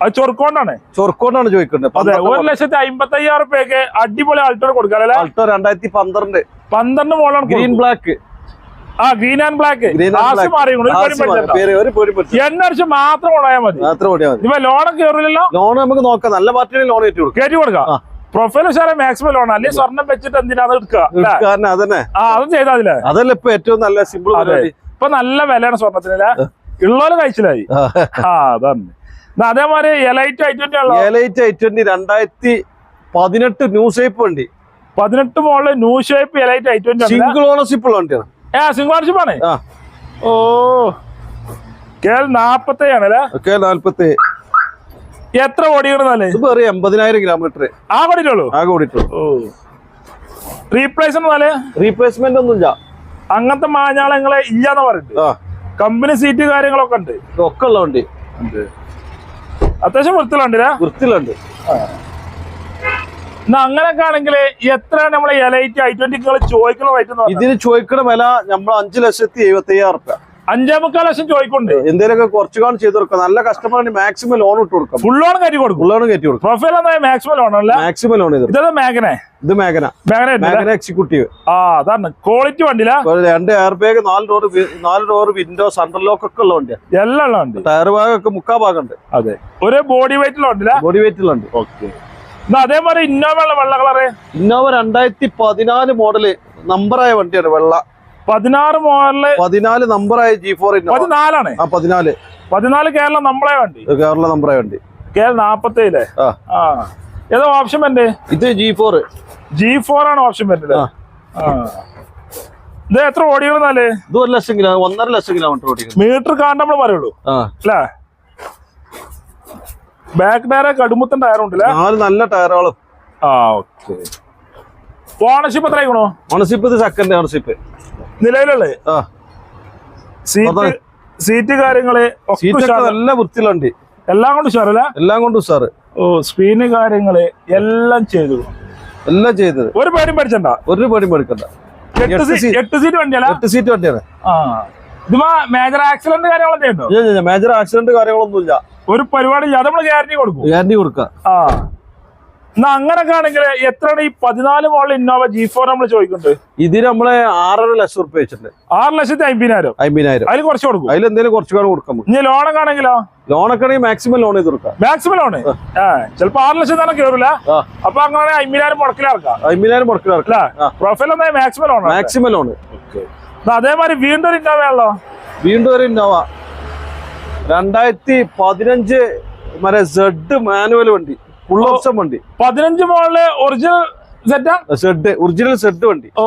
അത് ചൊർക്കോണ്ടാണ് ചൊർക്കോണ്ടാണ് ചോദിക്കുന്നത്. അതെ ഒരു ലക്ഷത്തി അമ്പത്തി അയ്യായിരം റുപ്യക്ക് അടിപൊളി ആൾട്ടോ കൊടുക്കാറല്ലേ ആൾട്ടോ രണ്ടായിരത്തി പന്ത്രണ്ട്. പന്ത്രണ്ട് മോളാണ് ഗ്രീൻ ബ്ലാക്ക് ആ ഗ്രീൻ ആൻഡ് ബ്ലാക്ക് എണ്ണടിച്ച് മാത്രം കൊണ്ടായാൽ മതി. മാത്രം ഓടിയാ മതി. ഇപ്പൊ ലോണൊക്കെ കയറില്ലല്ലോ ലോൺ നമുക്ക് നോക്കാം. നല്ല പാർട്ടിയുടെ ലോൺ കയറ്റി കൊടുക്കാം. കയറ്റി കൊടുക്കാം. പ്രൊഫൈൽ ഉഷാറെ മാക്സിമം ലോൺ അല്ലെങ്കിൽ സ്വർണം വെച്ചിട്ട് എന്തിനാ അത് എടുക്കുക? അതന്നെ. ആ അതും ചെയ്താതില്ലേ അതല്ല ഇപ്പൊ ഏറ്റവും നല്ല സിമ്പിൾ ഇപ്പൊ നല്ല വിലയാണ് സ്വർണത്തിന് ഉള്ളോലെ കഴിച്ചില്ലായി ആ. അതാണ് എന്നാ അതേമാതിരി എലൈറ്റ് ഐ ട്വന്റി ഉള്ള എലൈറ്റ് ഐ ട്വന്റി രണ്ടായിരത്തി പതിനെട്ട് ന്യൂ ഷേപ്പ് വണ്ടി. പതിനെട്ട് മോളിൽ new shape Elite i twenty single ownership ഉള്ള വണ്ടിയാണ്. ഏ സിംഗിൾ ആണ്? ആ. ഓ. കേൾ നാപ്പത്തേഴാണ് അല്ലേ ഒക്കെ നാല്പത്തി എത്ര ഓടിക്കണമെന്നാലേ ഇപ്പൊ വേറെ എൺപതിനായിരം കിലോമീറ്റർ ആ ഓടിയിട്ടുള്ളൂ? ആ ഓടിയിട്ടുള്ളൂ. ഓ. റീപ്ലേസ് എന്നാൽ റീപ്ലേസ്മെന്റ് ഒന്നുമില്ല അങ്ങനത്തെ മാഞ്ഞാളങ്ങളെ ഇല്ലാന്ന് പറഞ്ഞിട്ട്. കമ്പനി സീറ്റ് കാര്യങ്ങളൊക്കെ ഉണ്ട്. ഒക്കെ ഉള്ള വണ്ടി. അത്യാവശ്യം വൃത്തിലുണ്ട് വൃത്തിയിലുണ്ട് എന്നാ അങ്ങനൊക്കെ ആണെങ്കിൽ എത്രയാണ് നമ്മളെ എലൈറ്റ് ഐ ട്വന്റി ചോദിക്കണ റേറ്റ് ഇതിന് ചോദിക്കണ വില നമ്മൾ അഞ്ചു ലക്ഷത്തി എഴുപത്തി അയ്യായിരം റുപ്യ അഞ്ചേ മുക്കാൽ ലക്ഷം ചോദിക്കുന്നുണ്ട്. എന്തെങ്കിലുമൊക്കെ കുറച്ച് കാണും ചെയ്ത് കൊടുക്കാം. നല്ല കസ്റ്റമറിന് മാക്സിമം ലോൺ ഇട്ട് കൊടുക്കും. ഫുൾ ലോൺ കയറ്റി കൊടുക്കും. ഫുൾ ലോൺ കയറ്റി കൊടുക്കും. പ്രൊഫൈൽ എന്നാ മാക്സിമം ലോൺ അല്ല? മാക്സിമം ലോൺ ഇത് മേഘനെ? ഇത് മേഘന. മേഘന മേഖന എക്സിക്യൂട്ടീവ് ആ അതാണ്. ക്വാളിറ്റി വണ്ടിയില്ല രണ്ട് എയർ ബാഗ് നാല് ഡോർ നാല് ഡോർ വിൻഡോ സെൻട്രൽ ലോക്ക് ഒക്കെ ഉള്ള വണ്ടിയാ. എല്ലാം ഉള്ള വണ്ടി. ടയർ ഒക്കെ മുക്കാ ഭാഗമുണ്ട് അതെ. ഒരു ബോഡി വെയിറ്റിലുള്ള വണ്ടിയില്ല ബോഡി വെയിറ്റിലുണ്ട് ഓക്കെ അതേമാതിരി ഇന്നോവ ഉള്ള വെള്ള കളറ് ഇന്നോവ രണ്ടായിരത്തി പതിനാല് മോഡൽ നമ്പറായ വണ്ടിയാണ് വെള്ള. പതിനാറ് മോഡൽ പതിനാല് നമ്പറായ ജി ഫോർ പതിനാലാണ്. ആ പതിനാല്. പതിനാല് കേരള നമ്പറായ വണ്ടി. കേരള നമ്പറായ വണ്ടി. കേരള നാപ്പത്തേഴിലെ? ആ. ഏതോ ഓപ്ഷൻ വരുന്നത് ഇത് ജി ഫോർ ജി ഫോർ ആണ് ഓപ്ഷൻ വരണ്ടത്. ഇത് എത്ര ഓടികളെന്നാൽ ഇത് ഒരു ലക്ഷം കിലോ ഒന്നര ലക്ഷം കിലോമീറ്റർ ഓടി മീറ്റർ കാണാൻ നമ്മൾ പറയുള്ളൂ. അല്ലേ? ബാക്ക് ടയർ കടുമുത്തൻ ടയറുണ്ടല്ലേ നാല് നല്ല ടയറുകളും. ആ ഓക്കെ ഓണർഷിപ്പ് എത്ര ഓണർഷിപ്പ് ഇത് സെക്കൻഡ് ഓണർഷിപ്പ് നിലവിലുള്ളത്? സീറ്റ് അതെ. സീറ്റ് കാര്യങ്ങൾ ഉഷാറ്. നല്ല വൃത്തിയിലുണ്ട്. എല്ലാം കൊണ്ട് ഉഷാറല്ല? എല്ലാം കൊണ്ടും സാറ് ഓ സ്ക്രീന് കാര്യങ്ങൾ എല്ലാം ചെയ്തു. എല്ലാം ചെയ്തത് ഒരു പേരും പഠിച്ചണ്ട ഒരു പേരും പഠിക്കണ്ട എട്ട് സീറ്റ് വണ്ടിയല്ല? എട്ട് സീറ്റ് വണ്ടിയാണ്. മേജർ ആക്സിഡന്റ് കാര്യങ്ങളൊക്കെ ഉണ്ടോ? മേജർ ആക്സിഡന്റ് കാര്യങ്ങളൊന്നുമില്ല. ഒരു പരിപാടി ഇല്ലാതെ നമ്മൾ ഗ്യാരണ്ടി കൊടുക്കും. ഗ്യാരണ്ടി കൊടുക്കാം ആ. എന്നാ അങ്ങനൊക്കെ ആണെങ്കിൽ എത്രയാണ് ഈ പതിനാല് മോളിൽ ഇന്നോവ ജി ഫോർ നമ്മൾ ചോദിക്കുന്നുണ്ട്? ഇതിന് നമ്മൾ ആറര ലക്ഷം റുപ്യ വെച്ചിട്ടുണ്ട്. ആറ് ലക്ഷത്തി അമ്പതിനായിരം അമ്പതിനായിരം അതിൽ കുറച്ച് കൊടുക്കും. അതിൽ എന്തെങ്കിലും കുറച്ച് കാണും കൊടുക്കാം ഇനി ലോണൊക്കെ ആണെങ്കിലോ ലോണൊക്കെ ആണെങ്കിൽ മാക്സിമം ലോൺ ചെയ്ത് കൊടുക്കാം. മാക്സിമം ലോണ് ആ. ചിലപ്പോ ആറ് ലക്ഷം തന്നെ കേറില്ല അപ്പൊ അങ്ങനെ അമ്പതിനായിരം മുടക്കിലിറക്കാം അമ്പതിനായിരം മുടക്കിലിറക്കാം പ്രൊഫൈൽ ഒന്നായി മാക്സിമം ലോൺ മാക്സിമം ലോൺ അതേമാതിരി വീണ്ടും ഒരു ഇന്നോവ ആണല്ലോ. വീണ്ടും ഒരു ഇന്നോവ രണ്ടായിരത്തി പതിനഞ്ച് മറ്റേ സെഡ് മാനുവൽ വണ്ടി. ഫുൾ ഓപ്ഷൻ വണ്ടി. പതിനഞ്ച് മോളിലെ ഒറിജിനൽ സെറ്റാ സെഡ് ഒറിജിനൽ സെഡ് വണ്ടി. ഓ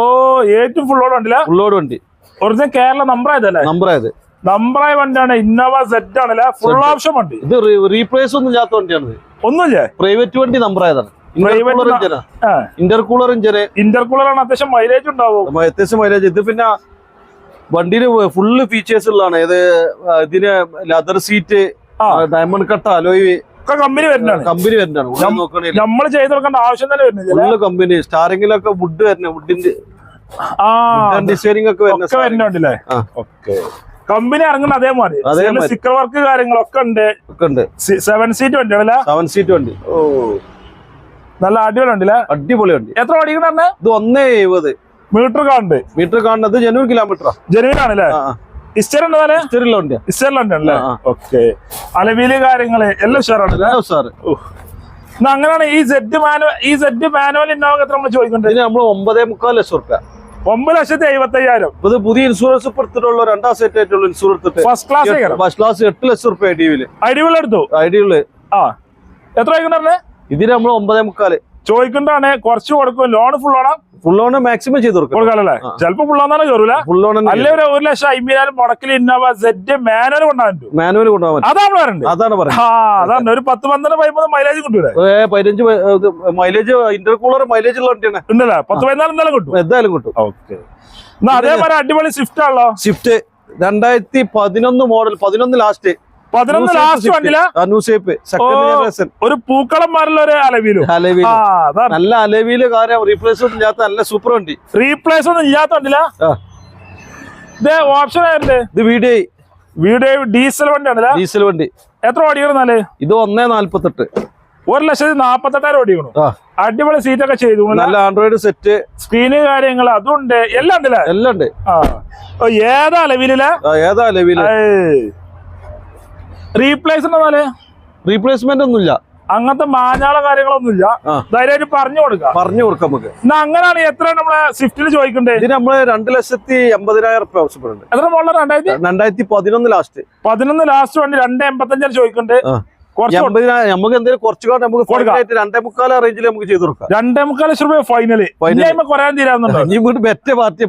ഏറ്റവും ഫുൾ ഓട് വണ്ടില്ല ഫുള്ളോട് വണ്ടി. ഒറിജിനൽ കേരള നമ്പർ ആയതല്ലേ? നമ്പർ ആയത്. നമ്പറായ വണ്ടിയാണ് ഇന്നോവ സെറ്റ് ആണല്ലേ? ഫുൾ. ഓപ്ഷൻ വണ്ടി. ഇത് റീപ്ലേസ് ഒന്നും ഇല്ലാത്ത വണ്ടിയാണ് ഒന്നുമില്ലേ? പ്രൈവറ്റ് വണ്ടി നമ്പർ ആയതാണ്. Private ഇന്റർകൂളർ ഇഞ്ചന് ഇന്റർകൂളർ ആണ് അത്യാവശ്യം മൈലേജ് ഉണ്ടാവും. അത്യാവശ്യം മൈലേജ് ഇത് പിന്നെ വണ്ടിന് ഫുള്ള് ഫീച്ചേഴ്സ് ഉള്ളതാണ്. ഇത് ഇതിന് leather seat. Diamond cut alloy ഒക്കെ കമ്പനി വരുന്നതാണ്. കമ്പനി വരുന്നതാണ്. നമ്മൾ ചെയ്ത് കൊടുക്കേണ്ട ആവശ്യം തന്നെ വരുന്നില്ല കമ്പനി സ്റ്റാറിങ്ങിലൊക്കെ വുഡ് വരുന്ന വുഡിന്റെ ഡിസൈനിങ് ഒക്കെ വരുന്ന ഒക്കെ വരുന്നുണ്ടല്ലേ. ഓക്കെ. കമ്പനി ഇറങ്ങുന്ന അതേമാതിരി. സ്റ്റിക്കർ വർക്ക് കാര്യങ്ങളൊക്കെ ഉണ്ട്. ഉണ്ട്. സെവൻ സീറ്റ് വണ്ടി സെവൻ സീറ്റ് വണ്ടി. ഓ. നല്ല അടിപൊളി ഉണ്ടല്ലേ അടിപൊളി വണ്ടി എത്ര ഓടിക്കണ ഇത് ഒന്നേ എഴുപത്. മീറ്റർ കാണുന്നുണ്ട് മീറ്റർ കാണുന്നത് ജനുവിൻ കിലോമീറ്ററാ ജനുവിൻ ആണല്ലേ ഓക്കെ അലവിൽ കാര്യങ്ങൾ എല്ലാം സാറ് എന്നാ അങ്ങനെയാണ് ഈ സെഡ് മാനുവൽ ഈ സെഡ് മാനുവൽ ഇന്നോവ എത്ര നമ്മൾ ചോദിക്കുന്നുണ്ട്? ഇതിന് നമ്മൾ ഒമ്പതേ മുക്കാൽ ലക്ഷം റുപ്യ ഒമ്പത് ലക്ഷത്തി എഴുപത്തി അയ്യായിരം ഇപ്പൊ ഇത് പുതിയ ഇൻഷുറൻസ് എടുത്തിട്ടുള്ള രണ്ടാം സെറ്റ് ആയിട്ടുള്ള ഇൻഷുറൻസ് എടുത്തിട്ട് ഫസ്റ്റ് ക്ലാസ് ഫസ്റ്റ് ക്ലാസ് എട്ട് ലക്ഷം റുപ്യ ഐ ഡി വിൽ വിൽ എടുത്തു? ഐ ആ. എത്ര പറഞ്ഞേ ഇതിന് നമ്മൾ ഒമ്പതേ മുക്കാൽ. ചോദിക്കണ്ടാണ് കുറച്ച് കൊടുക്കും ലോൺ ഫുൾ ഓണം ഫുൾ ഓൺ മാക്സിമം ചെയ്ത് കൊടുക്കാനല്ലേ. ചിലപ്പോ ഫുൾ ഓണാണ് കയറൂല. ഫുൾ ഓൺ അല്ലെ ഒരു ഒരു ലക്ഷം അമ്പതിനായിരം മുടക്കിൽ ഇന്നോവ സെറ്റ് മാനുവൽ കൊണ്ടുപോകാൻ മാനുവൽ കൊണ്ടുപോകാൻ അതാണ് പറയുന്നത് അതാണ് പറയുന്നത് അതാണ് ഒരു പത്ത് പന്ത്രണ്ട് പതിമൂന്ന് മൈലേജ് കിട്ടൂലേ? പതിനഞ്ച് മൈലേജ് ഇന്റർകൂളർ മൈലേജ് ഉള്ള വണ്ടിയാണ്. ഉണ്ടല്ലേ? പത്ത് പതിനാല് എന്തായാലും കിട്ടും. എന്തായാലും കിട്ടും. ഓക്കെ. എന്നാ അതേപോലെ അടിപൊളി സ്വിഫ്റ്റ് ആണല്ലോ. സ്വിഫ്റ്റ് രണ്ടായിരത്തി പതിനൊന്ന് മോഡൽ പതിനൊന്ന് ലാസ്റ്റ് പതിനൊന്ന് ലാസ്റ്റ് വണ്ടിയില? ഒരു പൂക്കളം ഒരു അലവിയിലും. നല്ല അലവിയിൽ കാര്യം. റീപ്ലേസ് ഒന്നും ഇല്ലാത്ത നല്ല സൂപ്പർ വണ്ടി. റീപ്ലേസ് ഒന്നും ഇല്ലാത്ത വണ്ടിയില. ഇത് ഓപ്ഷൻ ആയിരുന്നു? ഇത് വീഡിയോ വീഡിയോ ഡീസൽ വണ്ടി ആണല്ലേ? ഡീസൽ വണ്ടി. എത്ര ഓടിക്കണമെന്നാൽ ഇത് ഒന്നേ നാല്പത്തെട്ട്. ഒരു ലക്ഷത്തി നാപ്പത്തെട്ടായിരം ഓടിക്കണം. അടിപൊളി അടിപൊളി സീറ്റൊക്കെ ചെയ്തു. നല്ല ആൻഡ്രോയിഡ് സെറ്റ് സ്ക്രീന് കാര്യങ്ങൾ അതുണ്ട്. എല്ലാം ഉണ്ടല്ലേ? എല്ലാം ഉണ്ട്. ഏതാ അലവിലെ ഏതാ അലവിൽ റീപ്ലേസ് പോലെ റീപ്ലേസ്മെന്റ് ഒന്നുമില്ല. അങ്ങനത്തെ മാഞ്ഞാള കാര്യങ്ങളൊന്നുമില്ല. ധൈര്യം ധൈര്യമായിട്ട് പറഞ്ഞു കൊടുക്കാം. പറഞ്ഞു കൊടുക്കാം നമുക്ക്. എന്നാ അങ്ങനെയാണ് എത്ര നമ്മളെ സ്വിഫ്റ്റിൽ ചോദിക്കണ്ടേ? ഇതിന് നമ്മൾ രണ്ട് ലക്ഷത്തി എൺപതിനായിരം റുപ്യ ആവശ്യപ്പെടുന്നുണ്ട്. എത്ര മോളിൽ രണ്ടായിരത്തി? രണ്ടായിരത്തി പതിനൊന്ന് ലാസ്റ്റ് പതിനൊന്ന് ലാസ്റ്റ് വേണ്ടി രണ്ട് എൺപത്തഞ്ചാണ് ചോദിക്കണ്ടേ? ആ. കുറച്ച് കൊടു- എൺപതിനായിരം നമുക്ക് എന്തെങ്കിലും കുറച്ച് കാണാൻ നമുക്ക് രണ്ടേ മുക്കാൽ റേഞ്ചിൽ നമുക്ക് ചെയ്ത് കൊടുക്കാം. രണ്ടേ മുക്കാൽ ലക്ഷം രൂപ ഫൈനൽ Final. ഇനി കുറയാൻ തീരാന്നുണ്ടോ? പാർട്ടി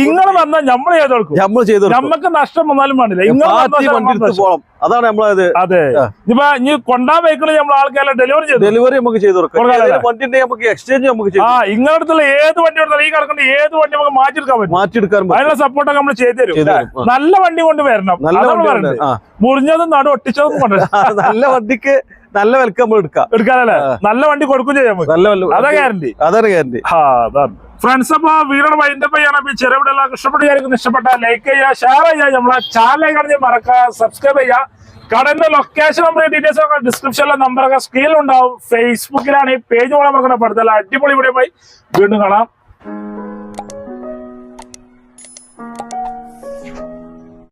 നിങ്ങൾ വന്നാൽ നമ്മൾ ചെയ്ത് കൊടുക്കും. നമ്മൾ ചെയ്ത് കൊടുക്കും. നമുക്ക് നഷ്ടം വന്നാലും വേണ്ടില്ല. പോകണം അതാണ് നമ്മളത്. അതെ. ഇനി വെഹിക്കിൾ നമ്മൾ ആൾക്കാരെ ഡെലിവറി ചെയ്തു ഡെലിവറി നമുക്ക് ചെയ്ത് കൊടുക്കാം. കൊടുക്കാം, വണ്ടി ഉണ്ടെങ്കിൽ നമുക്ക് എക്സ്ചേഞ്ച് നമുക്ക് ആ അടുത്തുള്ള ഏത് വണ്ടി എടുത്താലും ഈ കിടക്കുന്ന ഏത് വണ്ടി നമുക്ക് മാറ്റിയെടുക്കാൻ പറ്റും? മാറ്റിയെടുക്കാൻ പറ്റും. അതിനുള്ള സപ്പോർട്ടൊക്കെ നമ്മൾ ചെയ്തു തരും. നല്ല വണ്ടി കൊണ്ട് വരണം. നല്ല മുറിഞ്ഞതും നടു ഒട്ടിച്ചതും കൊണ്ട് നല്ല വണ്ടിക്ക് നല്ല വെൽക്കം നമ്മൾ എടുക്കാം. എടുക്കാനല്ലേ? നല്ല വണ്ടി കൊടുക്കും നമുക്ക്. നല്ല അതാ ഗ്യാരണ്ടി അതാണ് ഗ്യാരണ്ടി ആ അതാണ്. ഫ്രണ്ട്സ് അപ്പൊ വീടിന്റെ മൈൻഡപ്പ് ചെയ്യണം അപ്പൊ ചെറിയ വീടെല്ലാം ഇഷ്ടപ്പെട്ട് ലൈക്ക് ചെയ്യുക ഷെയർ ചെയ്യുക. നമ്മളെ ചാനൽ കാണുന്ന മറക്കുക സബ്സ്ക്രൈബ് ചെയ്യുക. കടന്റെ ലൊക്കേഷൻ നമ്മുടെ ഡീറ്റെയിൽസ് ഒക്കെ ഡിസ്ക്രിപ്ഷനിലെ നമ്പറൊക്കെ സ്ക്രീനിലുണ്ടാവും ഫേസ്ബുക്കിലാണ് ഈ പേജ് പോലെ നമുക്ക് പഠിത്തല്ല അടിപൊളി വീഡിയോ പോയി വീണ്ടും കാണാം.